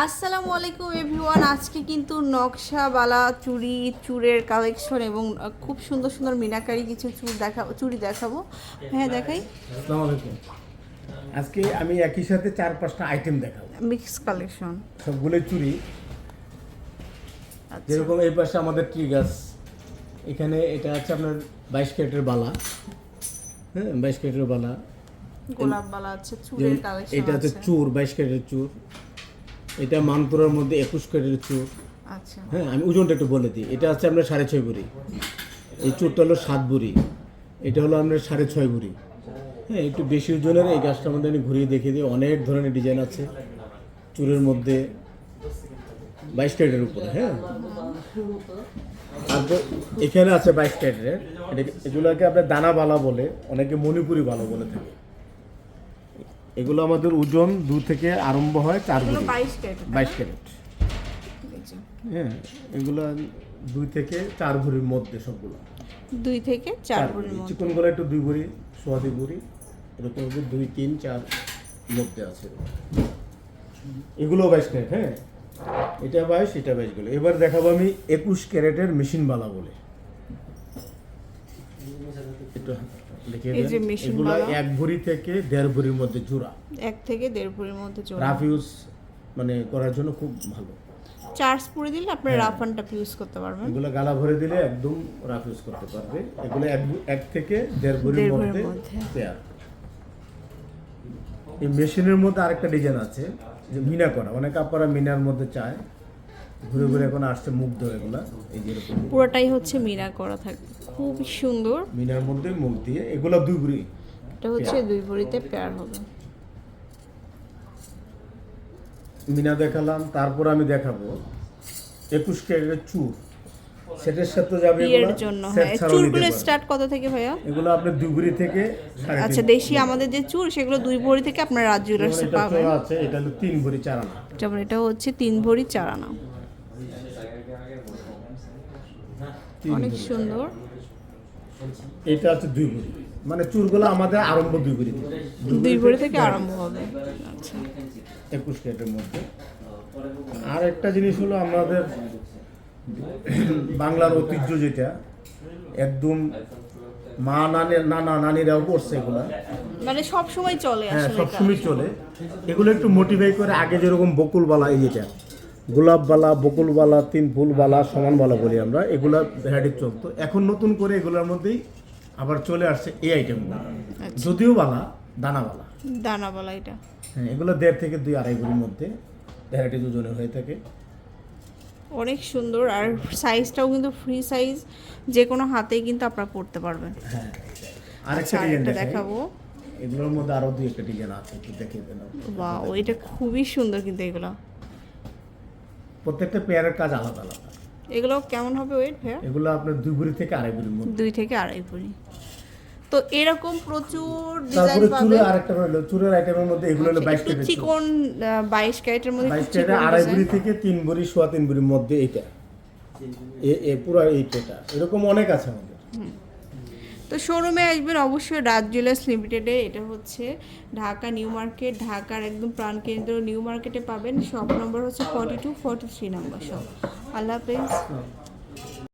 আসসালামু আলাইকুম এভরিওয়ান। আজকে কিন্তু নকশা বালা চুড়ি চুড়ের কালেকশন এবং খুব সুন্দর সুন্দর মিনাকারি কিছু চুড় দেখাবো চুড়ি দেখাবো। হ্যাঁ দেখাই। আসসালামু আলাইকুম। আজকে আমি একই সাথে চার পাঁচটা আইটেম দেখাবো। মিক্স কালেকশন সবগুলো চুরি আচ্ছা। যেরকম এই পাশে আমাদের ট্রি গাছ এখানে এটা আছে আপনার বাইশ ক্যারেটের বালা। হ্যাঁ বাইশ ক্যারেটের বালা। গোলাপ বালা আছে চুড়ের কালেকশন এটা হচ্ছে চুর বাইশ ক্যারেটের চুর। এটা মানপুরের মধ্যে একুশ ক্যারেটের চুর। আচ্ছা। হ্যাঁ আমি ওজনটা একটু বলে দিই। এটা হচ্ছে আপনার সাড়ে ছয় বুড়ি। এই চুরটা হলো সাত বুড়ি। এটা হলো আপনার সাড়ে ছয় বুড়ি। হ্যাঁ একটু বেশি ওজনের এই গাছটার মধ্যে আমি ঘুরিয়ে দেখিয়ে দিই। অনেক ধরনের ডিজাইন আছে চুরের মধ্যে। বাইশ ক্যারেটের উপরে হ্যাঁ। তারপর এখানে আছে বাইশ ক্যারেটের এগুলোকে আপনার দানা বালা বলে অনেকে মণিপুরি বালা বলে থাকে। এগুলো আমাদের ওজন দু থেকে আরম্ভ হয় চার বুড়ি বাইশ ক্যারেট বাইশ ক্যারেট। হ্যাঁ এগুলো দুই থেকে চার ভরির মধ্যে সবগুলো। দুই থেকে চার ভরির মধ্যে। চিকন করে একটু দুই ভরি সোয়াদি ভরি এরকম দুই তিন চার মধ্যে আছে। এগুলো বাইশ ক্যারেট হ্যাঁ? এটা বাইশ এটা বাইশ গেলো এবার দেখাবো আমি একুশ ক্যারেটের মেশিন বালা। বলে একটু এই যে দেন। এগুলো এক ভরি থেকে দেড় ভরির মধ্যে জোড়া। এক থেকে দেড় ভরির মধ্যে জোড়া। রাফ ইউজ মানে করার জন্য খুব ভালো। চার্জ পুড়ে দিলে আপনার হ্যাঁ। রাফ অ্যান্ড টাফ ইউজ করতে পারবেন। এগুলো গালা ভরে দিলে একদম রাফ ইউজ করতে পারবে। এগুলো এক এক থেকে দেড় ভরির মধ্যে। পেয়ার এই মেশিনের মধ্যে আরেকটা ডিজাইন আছে যে মিনা করা। অনেক আপনারা মিনার মধ্যে চায়। ঘুরে ঘুরে এখন আসছে মুগ্ধ এগুলা। এই যে পুরোটাই হচ্ছে মিনা করা থাকবে। খুব সুন্দর। মিনার মধ্যে মুখ দিয়ে এগুলো দুই ভরি। এটা হচ্ছে দুই ভরিতে পেয়ার হবে। মিনা দেখালাম তারপর আমি দেখাবো। একুশ ক্যারেটের চুর। সেটের সাথে যাবে বিয়ের জন্য হ্যাঁ। চুলগুলো স্টার্ট কত থেকে ভাইয়া? এগুলো আপনার দুই ভরি থেকে আচ্ছা দেশি আমাদের যে চুল সেগুলো দুই ভরি থেকে আপনার রাজ যেমন জুয়েলার্সে পাবেন। আছে এটা হলো তিন ভরি চার আনা। এটা হচ্ছে তিন ভরি চার আনা তিন অনেক সুন্দর। এটা আছে দুই ভরি। মানে চুরগুলো আমাদের আরম্ভ দুই ভরি থেকে। দুই ভরি থেকে আরম্ভ হবে। আচ্ছা। একুশ ক্যারেটের মধ্যে। আর একটা জিনিস হলো আমাদের বাংলার ঐতিহ্য যেটা একদম মা নানি নানা নানিরাও করছে এগুলা। মানে সব সময় চলে হ্যাঁ আসলে সবসময় চলে। এগুলো একটু মোটিভাই করে আগে যেরকম বকুলবালা এই যেটা। গোলাপবালা বকুলবালা তিন ফুলবালা সমানবালা বলি আমরা এগুলা ভ্যারাইটি চলতো এখন নতুন করে এগুলোর মধ্যেই আবার চলে আসছে এই আইটেমগুলো আচ্ছা। যদিও বালা দানাবালা। দানাবালা এটা। হ্যাঁ এগুলো দেড় থেকে দুই আড়াই গুলির মধ্যে ভ্যারাইটি দুজনে হয়ে থাকে। অনেক সুন্দর আর সাইজটাও কিন্তু ফ্রি সাইজ যে কোনো হাতেই কিন্তু আপনারা পড়তে পারবেন। হ্যাঁ আরেকটা আচ্ছা ডিজাইন দেখাবো দেখাবো। এগুলোর মধ্যে আরও দুই একটা ডিজাইন আছে একটু দেখিয়ে দেন। বা এটা খুবই সুন্দর কিন্তু এগুলো। প্রত্যেকটা পেয়ারের কাজ আলাদা আলাদা। এগুলো কেমন হবে ওয়েট ভাইয়া? এগুলো আপনার দুই ভরি থেকে আড়াই ভরির মধ্যে। দুই থেকে আড়াই ভরি। তো এরকম প্রচুর ডিজাইন তারপরে পাবেন চুলের আরেকটা হলো চুলের আইটেমের মধ্যে এগুলো হলো বাইশ একটু ক্যারেট চিকন বাইশ ক্যারেটের মধ্যে বাইশ একটু ক্যারেট আড়াই। ভরি থেকে তিন ভরি সোয়া তিন ভরির মধ্যে এইটা এ এ পুরো এইটা। এরকম অনেক আছে আমাদের। তো শোরুমে আসবেন অবশ্যই রাজ জুয়েলার্স লিমিটেডে। এটা হচ্ছে ঢাকা নিউ মার্কেট। ঢাকার একদম প্রাণকেন্দ্র নিউ মার্কেটে পাবেন। শপ নম্বর হচ্ছে forty two forty three number shop আল্লাহ হাফেজ।